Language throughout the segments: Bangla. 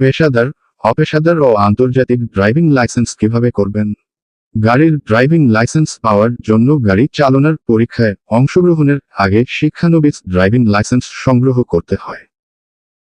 পেশাদার, অপেশাদার ও আন্তর্জাতিক ড্রাইভিং লাইসেন্স কীভাবে করবেন? গাড়ির ড্রাইভিং লাইসেন্স পাওয়ার জন্য গাড়ি চালনার পরীক্ষায় অংশগ্রহণের আগে শিক্ষানবিস ড্রাইভিং লাইসেন্স সংগ্রহ করতে হয়।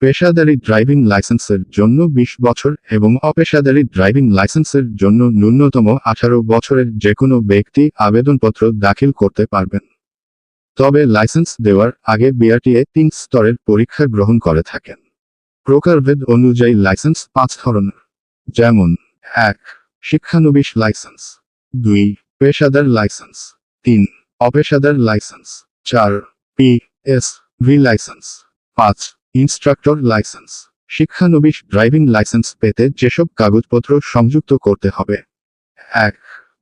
পেশাদারি ড্রাইভিং লাইসেন্সের জন্য ২০ বছর এবং অপেশাদারি ড্রাইভিং লাইসেন্সের জন্য ন্যূনতম আঠারো বছরের যে কোনো ব্যক্তি আবেদনপত্র দাখিল করতে পারবেন। তবে লাইসেন্স দেওয়ার আগে বিআরটিএ তিন স্তরের পরীক্ষা গ্রহণ করে থাকেন। প্রকারভেদ অনুযায়ী লাইসেন্স পাঁচ ধরনের। যেমন, এক, শিক্ষানবিশ লাইসেন্স। দুই, পেশাদার লাইসেন্স। তিন, অপেশাদার লাইসেন্স। চার, পি এস ভি লাইসেন্স। পাঁচ, ইনস্ট্রাক্টর লাইসেন্স। শিক্ষানবিশ ড্রাইভিং লাইসেন্স পেতে যেসব কাগজপত্র সংযুক্ত করতে হবে। এক,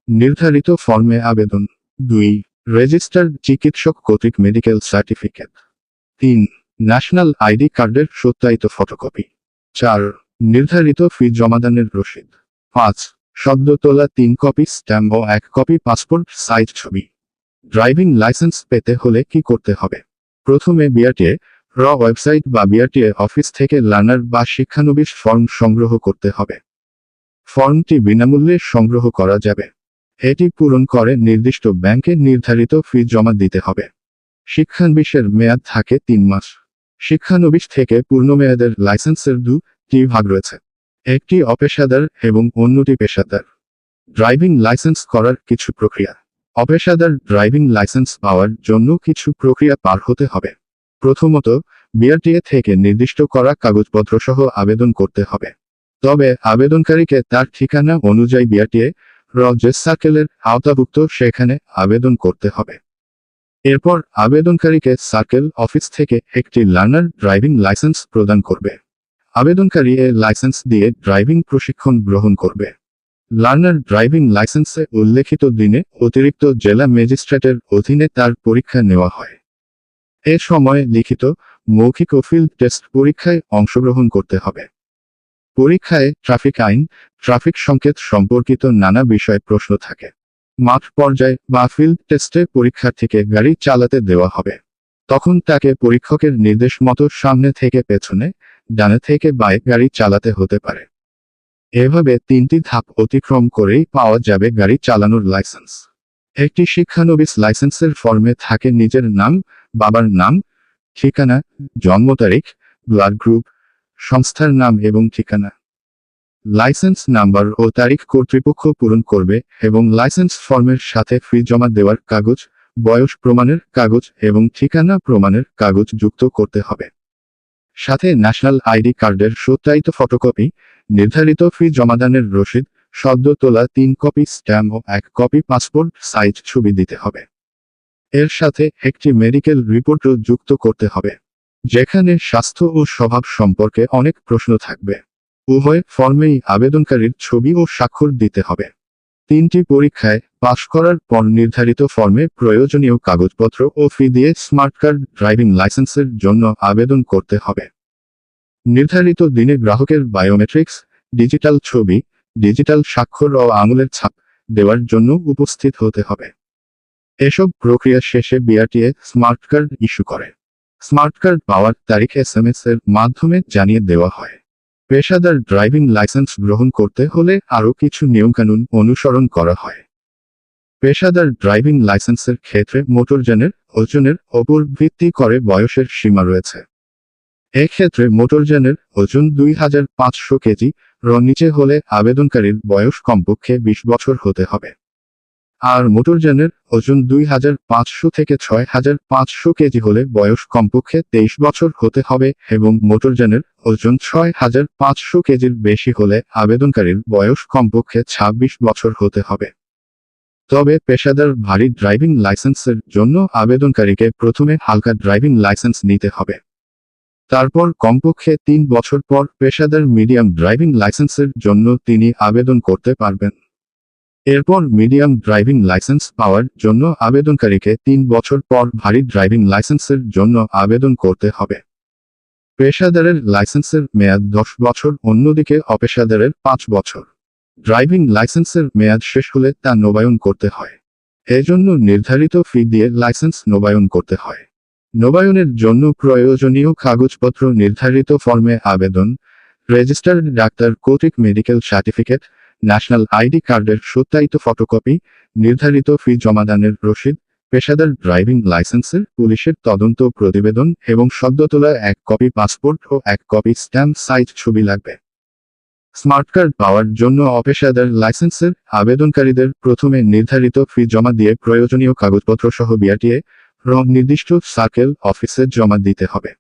নির্ধারিত ফর্মে আবেদন। দুই, রেজিস্টার্ড চিকিৎসক কর্তৃক মেডিকেল সার্টিফিকেট। তিন ন্যাশনাল আইডি কার্ডের সত্যায়িত ফটোকপি। চার, নির্ধারিত ফি জমাদানের রসিদ। পাঁচ সদ্য তোলা তিন কপি স্ট্যাম্প ও এক কপি পাসপোর্ট সাইজ ছবি। ড্রাইভিং লাইসেন্স পেতে হলে কি করতে হবে? প্রথমে বিআরটিএ, র ওয়েবসাইট বা বিআরটিএ অফিস থেকে লার্নার বা শিক্ষানবিশ ফর্ম সংগ্রহ করতে হবে। ফর্মটি বিনামূল্যে সংগ্রহ করা যাবে। এটি পূরণ করে নির্দিষ্ট ব্যাংকে নির্ধারিত ফি জমা দিতে হবে। শিক্ষানবিশের মেয়াদ থাকে তিন মাস। শিক্ষানবিশ থেকে পূর্ণমেয়াদের লাইসেন্সের দুটি ভাগ রয়েছে। একটি অপেশাদার এবং অন্যটি পেশাদার। ড্রাইভিং লাইসেন্স করার কিছু প্রক্রিয়া। অপেশাদার ড্রাইভিং লাইসেন্স পাওয়ার জন্য কিছু প্রক্রিয়া পার হতে হবে। প্রথমত, বিআরটিএ থেকে নির্দিষ্ট করা কাগজপত্র সহ আবেদন করতে হবে। তবে আবেদনকারীকে তার ঠিকানা অনুযায়ী বিআরটিএ, রজেস সার্কেলের আওতাভুক্ত সেখানে আবেদন করতে হবে। এরপর আবেদনকারীকে সার্কেল অফিস থেকে একটি লার্নার ড্রাইভিং লাইসেন্স প্রদান করবে। আবেদনকারী এ লাইসেন্স দিয়ে ড্রাইভিং প্রশিক্ষণ গ্রহণ করবে। লার্নার ড্রাইভিং লাইসেন্সে উল্লেখিত দিনে অতিরিক্ত জেলা ম্যাজিস্ট্রেটের অধীনে তার পরীক্ষা নেওয়া হয়। এ সময় লিখিত মৌখিক ও ফিল্ড টেস্ট পরীক্ষায় অংশগ্রহণ করতে হবে। পরীক্ষায় ট্রাফিক আইন, ট্রাফিক সংকেত সম্পর্কিত নানা বিষয়ে প্রশ্ন থাকে। মাঠ পর্যায়ে বা ফিল্ড টেস্টে পরীক্ষার্থীকে গাড়ি চালাতে দেওয়া হবে। তখন তাকে পরীক্ষকের নির্দেশ মতো সামনে থেকে পেছনে, ডানে থেকে বায়ে গাড়ি চালাতে হতে পারে। এভাবে তিনটি ধাপ অতিক্রম করেই পাওয়া যাবে গাড়ি চালানোর লাইসেন্স। একটি শিক্ষানবিস লাইসেন্সের ফর্মে থাকে নিজের নাম, বাবার নাম, ঠিকানা, জন্ম তারিখ, ব্লাড গ্রুপ, সংস্থার নাম এবং ঠিকানা। লাইসেন্স নাম্বার ও তারিখ কর্তৃপক্ষ পূরণ করবে এবং লাইসেন্স ফর্মের সাথে ফি জমা দেওয়ার কাগজ, বয়স প্রমাণের কাগজ এবং ঠিকানা প্রমাণের কাগজ যুক্ত করতে হবে। সাথে ন্যাশনাল আইডি কার্ডের সত্যায়িত ফটোকপি, নির্ধারিত ফি জমাদানের রসিদ, সদ্য তোলা তিন কপি স্ট্যাম্প ও এক কপি পাসপোর্ট সাইজ ছবি দিতে হবে। এর সাথে একটি মেডিকেল রিপোর্টও যুক্ত করতে হবে, যেখানে স্বাস্থ্য ও স্বভাব সম্পর্কে অনেক প্রশ্ন থাকবে। উভয় ফর্মেই আবেদনকারীর ছবি ও স্বাক্ষর দিতে হবে। তিনটি পরীক্ষায় পাশ করার পর নির্ধারিত ফর্মে প্রয়োজনীয় কাগজপত্র ও ফি দিয়ে স্মার্ট কার্ড, ড্রাইভিং লাইসেন্সের জন্য আবেদন করতে হবে। নির্ধারিত দিনে গ্রাহকের বায়োমেট্রিক্স, ডিজিটাল ছবি, ডিজিটাল স্বাক্ষর ও আঙুলের ছাপ দেওয়ার জন্য উপস্থিত হতে হবে। এসব প্রক্রিয়া শেষে বিআরটিএ স্মার্ট কার্ড ইস্যু করে। স্মার্ট কার্ড পাওয়ার তারিখ এস এর মাধ্যমে জানিয়ে দেওয়া হয়। পেশাদার ড্রাইভিং লাইসেন্স গ্রহণ করতে হলে আরও কিছু নিয়মকানুন অনুসরণ করা হয়। পেশাদার ড্রাইভিং লাইসেন্সের ক্ষেত্রে মোটরযানের ওজনের ওপর ভিত্তি করে বয়সের সীমা রয়েছে। এক্ষেত্রে মোটরযানের ওজন দুই হাজার পাঁচশো কেজি র নিচে হলে আবেদনকারীর বয়স কমপক্ষে বিশ বছর হতে হবে। আর মোটরযানের ওজন দুই হাজার পাঁচশো থেকে ছয় হাজার পাঁচশো কেজি হলে বয়স কমপক্ষে তেইশ বছর হতে হবে এবং মোটরযানের ওজন ছয় হাজার পাঁচশো কেজির বেশি হলে আবেদনকারীর বয়স কমপক্ষে ছাব্বিশ বছর হতে হবে। তবে পেশাদার ভারী ড্রাইভিং লাইসেন্সের জন্য আবেদনকারীকে প্রথমে হালকা ড্রাইভিং লাইসেন্স নিতে হবে। তারপর কমপক্ষে তিন বছর পর পেশাদার মিডিয়াম ড্রাইভিং লাইসেন্সের জন্য তিনি আবেদন করতে পারবেন। এরপর মিডিয়াম ড্রাইভিং লাইসেন্স পাওয়ার জন্য আবেদনকারীকে তিন বছর পর ভারী ড্রাইভিং লাইসেন্সের জন্য আবেদন করতে হবে। পেশাদারের লাইসেন্সের মেয়াদ দশ বছর, অন্যদিকে অপেশাদারের পাঁচ বছর। ড্রাইভিং লাইসেন্সের মেয়াদ শেষ হলে তা নবায়ন করতে হয়। এজন্য নির্ধারিত ফি দিয়ে লাইসেন্স নবায়ন করতে হয়। নবায়নের জন্য প্রয়োজনীয় কাগজপত্র নির্ধারিত ফর্মে আবেদন, রেজিস্টার্ড ডাক্তার কর্তৃক মেডিকেল সার্টিফিকেট ন্যাশনাল আইডি কার্ডের সত্যায়িত ফটোকপি, নির্ধারিত ফি জমাদানের রসিদ, পেশাদার ড্রাইভিং লাইসেন্সের, পুলিশের তদন্ত প্রতিবেদন এবং সদ্য তোলা এক কপি পাসপোর্ট ও এক কপি স্ট্যাম্প সাইজ ছবি লাগবে। স্মার্ট কার্ড পাওয়ার জন্য অপেশাদার লাইসেন্সের আবেদনকারীদের প্রথমে নির্ধারিত ফি জমা দিয়ে প্রয়োজনীয় কাগজপত্র সহ বিআরটিএ, রং নির্দিষ্ট সার্কেল অফিসে জমা দিতে হবে।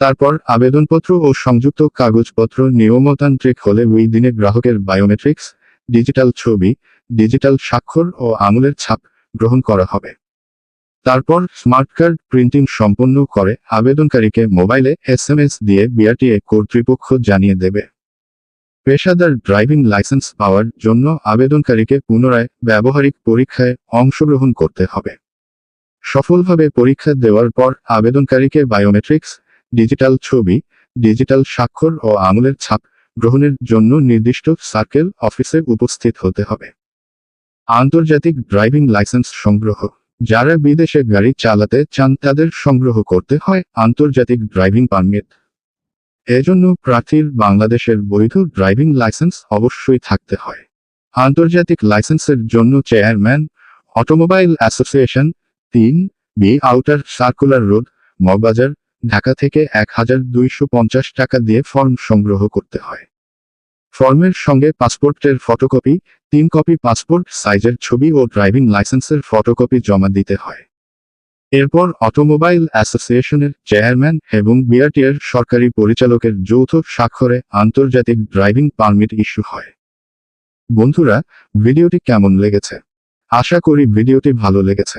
তারপর আবেদনপত্র ও সংযুক্ত কাগজপত্র নিয়মতান্ত্রিক হলে ওই দিনে গ্রাহকের বায়োমেট্রিক্স ডিজিটাল ছবি ডিজিটাল স্বাক্ষর ও আঙুলের ছাপ গ্রহণ করা হবে। তারপর স্মার্ট কার্ড প্রিন্টিং সম্পন্ন করে আবেদনকারীকে মোবাইলে এস এম এস দিয়ে বিআরটিএ কর্তৃপক্ষ জানিয়ে দেবে। পেশাদার ড্রাইভিং লাইসেন্স পাওয়ার জন্য আবেদনকারীকে পুনরায় ব্যবহারিক পরীক্ষায় অংশগ্রহণ করতে হবে। সফলভাবে পরীক্ষা দেওয়ার পর আবেদনকারীকে বায়োমেট্রিক্স ডিজিটাল ছবি, ডিজিটাল স্বাক্ষর ও আঙুলের ছাপ গ্রহণের জন্য নির্দিষ্ট সার্কেল অফিসে উপস্থিত হতে হবে। আন্তর্জাতিক ড্রাইভিং লাইসেন্স সংগ্রহ। যারা বিদেশে গাড়ি চালাতে চান তাদের সংগ্রহ করতে হয় আন্তর্জাতিক ড্রাইভিং পারমিট। এজন্য প্রার্থীর বাংলাদেশের বৈধ ড্রাইভিং লাইসেন্স অবশ্যই থাকতে হয়। আন্তর্জাতিক লাইসেন্সের জন্য চেয়ারম্যান, অটোমোবাইল অ্যাসোসিয়েশন, তিন, B outer circular road, Moghbazar Dhaka থেকে এক হাজার দুইশো পঞ্চাশ টাকা দিয়ে ফর্ম সংগ্রহ করতে হয়। ফর্মের সঙ্গে পাসপোর্টের ফটোকপি, তিন কপি পাসপোর্ট, সাইজের ছবি ও ড্রাইভিং লাইসেন্সের ফটোকপি জমা দিতে হয়। এরপর অটোমোবাইল অ্যাসোসিয়েশনের চেয়ারম্যান এবং বিআরটিএর সরকারি পরিচালকের যৌথ স্বাক্ষরে আন্তর্জাতিক ড্রাইভিং পারমিট ইস্যু হয়। বন্ধুরা, ভিডিওটি কেমন লেগেছে? আশা করি ভিডিওটি ভালো লেগেছে।